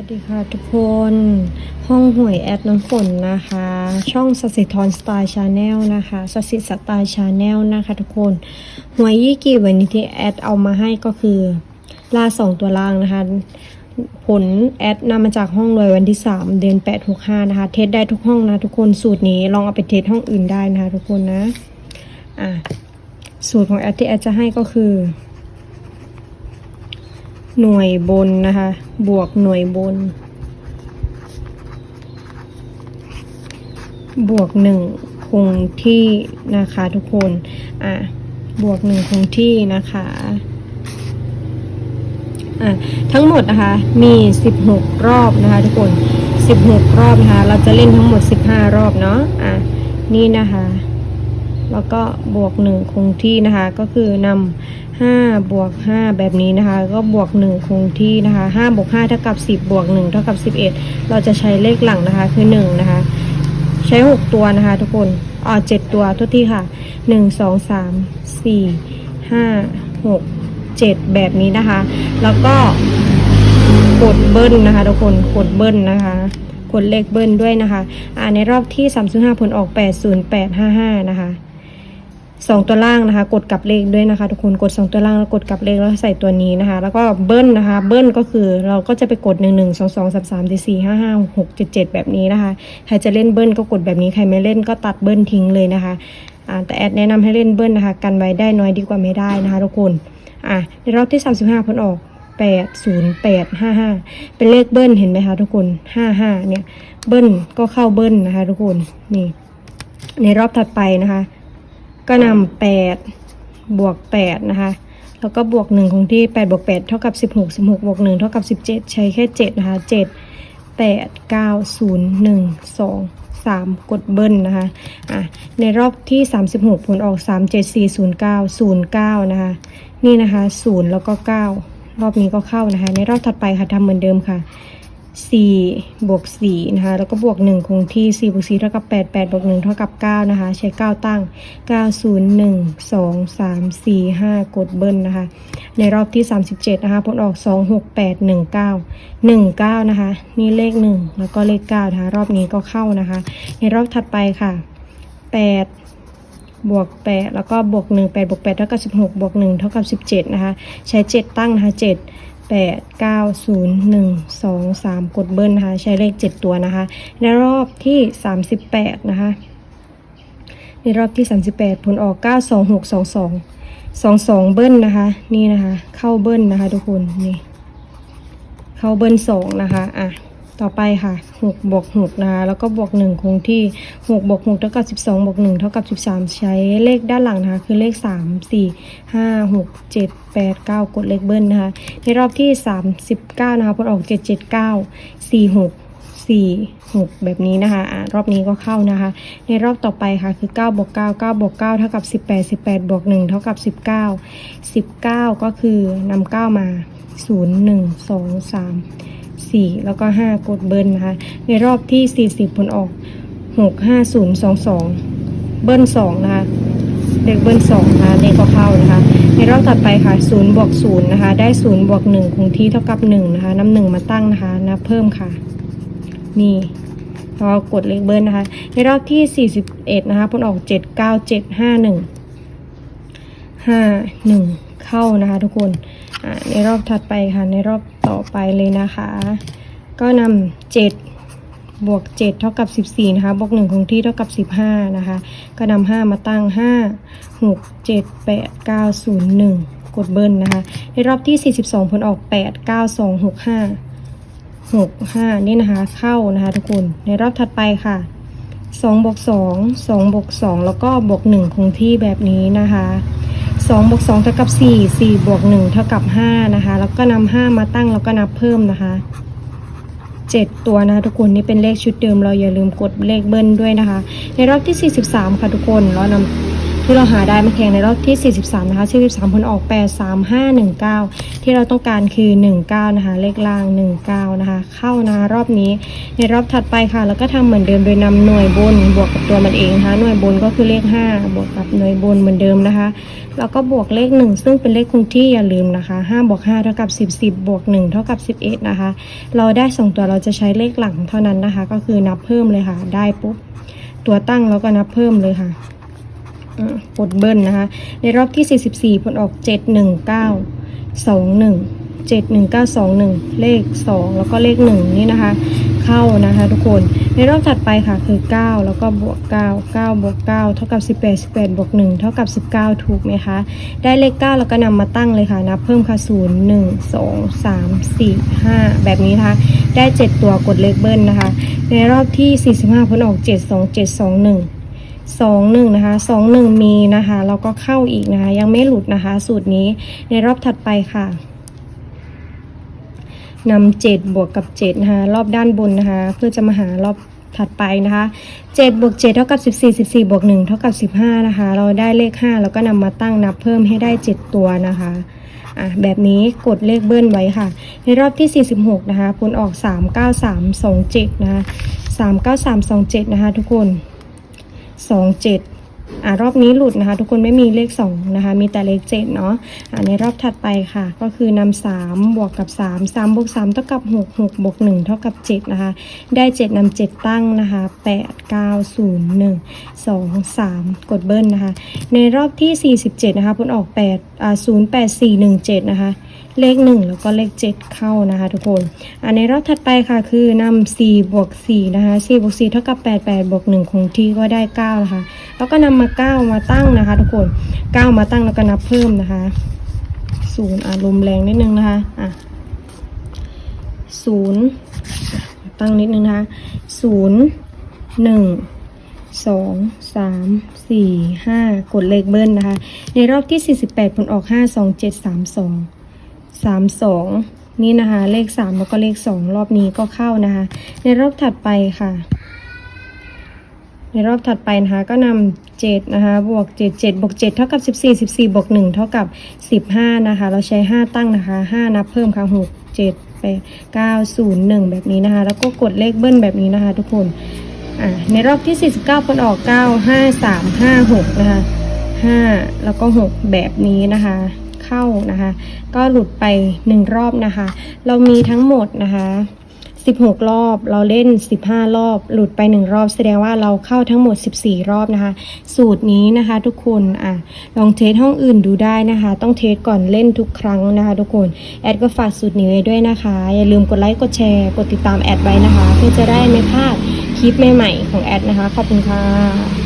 วัสดีค่ะทุกคน ห้องหวยแอดน้ำฝนนะคะ ช่องสสิธรสไตล์ชาแนลนะคะสสิสไตล์ชาแนลนะคะทุกคนหวยยี่กี่วันนี้ที่แอดเอามาให้ก็คือล่าสองตัวล่างนะคะ ผลแอดนำมาจากห้องรวยวันที่ 3 เดือน8 6 5นะคะ เทสได้ทุกห้องนะทุกคนสูตรนี้ลองเอาไปเทสห้องอื่นได้นะคะทุกคนนะอะสูตรของแอดที่แอดจะให้ก็คือ หน่วยบนนะคะ บวกหน่วยบน บวกหนึ่งคงที่นะคะทุกคน อะ บวกหนึ่งคงที่นะคะ อะ ทั้งหมดนะคะ มี16รอบนะคะทุกคน16รอบนะคะ เราจะเล่นทั้งหมด15รอบเนาะ อะ นี่นะคะ แล้วก็บวกหนึ่งคงที่นะคะ ก็คือนำห้าบวกห้าแบบนี้นะคะ ก็บวกหนึ่งคงที่นะคะห้าบวกห้าเท่ากับสิบบวกหนึ่งเท่ากับสิบเอ็ดเราจะใช้เลขหลังนะคะคือหนึ่งนะคะ ใช้หกตัวนะคะ ทุกคนอ่าเจ็ดตัวทุกที่ค่ะหนึ่งสองสามสี่ห้าหกเจ็ดแบบนี้นะคะ แล้วก็กดเบิ้ลนะคะ ทุกคนกดเบิ้ลนะคะกดเลขเบิ้ลด้วยนะคะ อ่าในรอบที่ 35 ผลออก 80855 นะคะ สองตัวล่างนะคะ กดกลับเลขด้วยนะคะ ทุกคนกดสองตัวล่างแล้วกดกลับเลขแล้วใส่ตัวนี้นะคะ แล้วก็เบิ้ลนะคะ เบิ้ลก็คือเราก็จะไปกดหนึ่งหนึ่งสองสองสามสามสี่สี่ห้าห้าหกเจ็ดเจ็ดแบบนี้นะคะใครจะเล่นเบิ้ลก็กดแบบนี้ใครไม่เล่นก็ตัดเบิ้ลทิ้งเลยนะคะแต่แอดแนะนำให้เล่นเบิ้ลนะคะ กันไว้ได้น้อยดีกว่าไม่ได้นะคะทุกคนอะในรอบที่สามสิบห้าผลออกแปดศูนย์แปดห้าห้าเป็นเลขเบิ้ลเห็นไหมคะทุกคนห้าห้าเนี่ย เบิ้ลก็เข้าเบิ้ลนะคะทุกคน นี่ ในรอบถัดไปนะคะ ก็นำแปดบวกแปดนะคะ แล้วก็บวกหนึ่งคงที่แปดบวกแปดเท่ากับสิบหกสิบหกบวกหนึ่งเท่ากับสิบเจ็ดใช้แค่เจ็ดนะคะเจ็ดแปดเก้าศูนย์หนึ่งสองสามกดเบิ้ลนะคะอะในรอบที่สามสิบหกผลออกสามเจ็ดสี่ศูนย์เก้าศูนย์เก้านะคะนี่นะคะศูนย์แล้วก็เก้ารอบนี้ก็เข้านะคะ ในรอบถัดไปค่ะทำเหมือนเดิมค่ะ 4บวก4นะคะแล้วก็บวก 1 คงที่4บวก4เท่ากับ 8 8บวก1เท่ากับ9นะคะ ใช้ 9 ตั้ง 9 0 1 2 3 4 5 กดเบิ้ลนะคะ ในรอบที่ 37 นะคะผลออก 2 6 8 1 9 1 9 นะคะ นี่เลข 1 แล้วก็เลข9นะคะ รอบนี้ก็เข้านะคะ ในรอบถัดไปค่ะ 8บวก8แล้วก็บวก1 8บวก8เท่ากับ16บวก1เท่ากับ17นะคะ ใช้ 7 ตั้งนะคะ7 แปดเก้าศูนย์หนึ่งสองสามกดเบิ้ลนะคะ ใช้เลขเจ็ดตัวนะคะ ในรอบที่สามสิบแปดนะคะ ในรอบที่สามสิบแปดผลออกเก้าสองหกสองสองสองสองเบิ้ลนะคะ นี่นะคะ เข้าเบิ้ลนะคะทุกคน นี่ เข้าเบิ้ลสองนะคะ อะ ต่อไปค่ะหกบวกหกนะคะแล้วก็บวกหนึ่งคงที่หกบวกหกเท่ากับสิบสองบวกหนึ่งเท่ากับสิบสามใช้เลขด้านหลังนะคะคือเลขสามสี่ห้าหกเจ็ดแปดเก้ากดเลขเบิ้ลนะคะ ในรอบที่สามสิบเก้านะคะผลออกเจ็ดเจ็ดเก้าสี่หกสี่หกแบบนี้นะคะอะรอบนี้ก็เข้านะคะ ในรอบต่อไปค่ะคือ9บวก9 9บวก9เท่ากับ 18 18บวก1เท่ากับ 19 19 ก็คือนำ9มา 0 1 2 3 4 แล้วก็ 5 กดเบิ้ลนะคะ ในรอบที่ 40 ผลออก 6 5 0 2 2 เบิ้ล2นะคะเลขเบิ้ล2นะคะเลขก็เข้านะคะ ในรอบถัดไปค่ะ0บวก0นะคะ ได้0บวก1คงที่เท่ากับ1นะคะนำ1มาตั้งนะคะนับเพิ่มค่ะ นี่เรากดเลขเบิ้ลนะคะ ในรอบที่ 41 นะคะ ผลออก 7 9 7 5 1 5 1 เข้านะคะทุกคนในรอบถัดไปค่ะ ในรอบ ต่อไปเลยนะคะ ก็นำ7บวก7เท่ากับ 14 นะคะ บวก1คงที่เท่ากับ 15 นะคะ ก็นำ5มาตั้ง 5 6 7 8 9 0 1 กดเบิ้ลนะคะ ในรอบที่ 42 ผลออก 8 9 2 6 5หกห้านี่นะคะ เข้านะคะทุกคน ในรอบถัดไปค่ะสองบวกสองสองบวกสองแล้วก็บวกหนึ่งคงที่แบบนี้นะคะ สองบวกสองเท่ากับสี่สี่บวกหนึ่งเท่ากับห้านะคะ แล้วก็นำห้ามาตั้งแล้วก็นับเพิ่มนะคะเจ็ดตัวนะคะทุกคนนี่เป็นเลขชุดเดิม เราอย่าลืมกดเลขเบิ้ลด้วยนะคะ ในรอบที่ 43 ค่ะทุกคนเรานำ ที่เราหาได้มาแข่งในรอบที่ 43 นะคะ 43 ผลออก 8 3 5 1 9 ที่เราต้องการคือ 19 นะคะ เลขล่าง 19 นะคะ เข้านะคะรอบนี้ ในรอบถัดไปค่ะ แล้วก็ทำเหมือนเดิมโดยนำหน่วยบนบวกกับตัวมันเองนะคะ หน่วยบนก็คือเลข 5 บวกกับหน่วยบนเหมือนเดิมนะคะ แล้วก็บวกเลข 1 ซึ่งเป็นเลขคงที่อย่าลืมนะคะ 5 บวก 5 เท่ากับ 10 10 บวก 1 เท่ากับ 11 นะคะ เราได้สองตัวเราจะใช้เลขหลังเท่านั้นนะคะ ก็คือนับเพิ่มเลยค่ะ ได้ปุ๊บ ตัวตั้งแล้วก็นับเพิ่มเลยค่ะ กดเบิ้ลนะคะ ในรอบที่ 44 ผลออก 719 21 71921 เลข 2 แล้วก็เลข 1 นี่นะคะ เข้านะคะทุกคน ในรอบถัดไปค่ะคือ 9 แล้วก็บวก 9 9 บวก 9 เท่ากับ 18 18 บวก 1 เท่ากับ 19 ถูกไหมคะ ได้เลข 9 แล้วก็นำมาตั้งเลยค่ะ นับเพิ่มค่ะ 0 1 2 3 4 5 แบบนี้นะคะ ได้ 7 ตัวกดเลขเบิ้ลนะคะ ในรอบที่ 45 ผลออก 7 2 7 2 1 สองหนึ่งนะคะสองหนึ่งมีนะคะแล้วก็เข้าอีกนะคะยังไม่หลุดนะคะ สูตรนี้ในรอบถัดไปค่ะนำเจ็ดบวกกับเจ็ดนะคะรอบด้านบนนะคะ เพื่อจะมาหารอบถัดไปนะคะเจ็ดบวกเจ็ดเท่ากับสิบสี่สิบสี่บวกหนึ่งเท่ากับสิบห้านะคะ เราได้เลขห้าแล้วก็นำมาตั้งนับเพิ่มให้ได้เจ็ดตัวนะคะอะแบบนี้กดเลขเบิ้ลไว้ค่ะ ในรอบที่ 46 นะคะผลออก 39327 นะคะ39327 นะคะทุกคน สองเจ็ดอ่ารอบนี้หลุดนะคะ ทุกคนไม่มีเลขสองนะคะ มีแต่เลขเจ็ดเนาะอ่าในรอบถัดไปค่ะ ก็คือนำสามบวกกับสามสามบวกสามเท่ากับหกหกบวกหนึ่งเท่ากับเจ็ดนะคะ ได้เจ็ดนำเจ็ดตั้งนะคะแปดเก้าศูนย์หนึ่งสองสามกดเบิ้ลนะคะ ในรอบที่สี่สิบเจ็ดนะคะผลออกแปดอ่าศูนย์แปดสี่หนึ่งเจ็ดนะคะ เลขหนึ่งแล้วก็เลขเจ็ดเข้านะคะทุกคน อันในรอบถัดไปค่ะคือนำสี่บวกสี่นะคะสี่บวกสี่เท่ากับแปดแปดบวกหนึ่งคงที่ก็ได้เก้านะคะแล้วก็นำมาเก้ามาตั้งนะคะ ทุกคนเก้ามาตั้งแล้วก็นับเพิ่มนะคะศูนย์อารมณ์แรงนิดนึงนะคะอะศูนย์ตั้งนิดนึงนะคะศูนย์หนึ่งสองสามสี่ห้ากดเลขเบิ้ลนะคะ ในรอบที่ 48ผลออก 5 2 7 3 2 3 2นี่นะคะ เลข3แล้วก็เลข2รอบนี้ก็เข้านะคะ ในรอบถัดไปค่ะ ในรอบถัดไปนะคะก็นำ7นะคะบวก7 7บวก7เท่ากับ14 14บวก1เท่ากับ15นะคะ เราใช้5ตั้งนะคะ5นับเพิ่มค่ะ6 7 8 9 0 1แบบนี้นะคะ แล้วก็กดเลขเบิ้ลแบบนี้นะคะทุกคนอ่าในรอบที่ 49ผลออก 9 5 3 5 6 นะคะ 5 แล้วก็ 6 แบบนี้นะคะ เข้านะคะ ก็หลุดไป 1 รอบนะคะ เรามีทั้งหมดนะคะ16 รอบ เราเล่น 15 รอบ หลุดไป 1 รอบ แสดงว่าเราเข้าทั้งหมด 14 รอบนะคะ สูตรนี้นะคะ ทุกคนอะลองเทสห้องอื่นดูได้นะคะ ต้องเทสก่อนเล่นทุกครั้งนะคะ ทุกคนแอดก็ฝากสูตรนี้ไว้ด้วยนะคะ อย่าลืมกดไลค์กดแชร์กดติดตามแอดไว้นะคะ เพื่อจะได้ไม่พลาดคลิปใหม่ๆของแอดนะคะ ขอบคุณค่ะ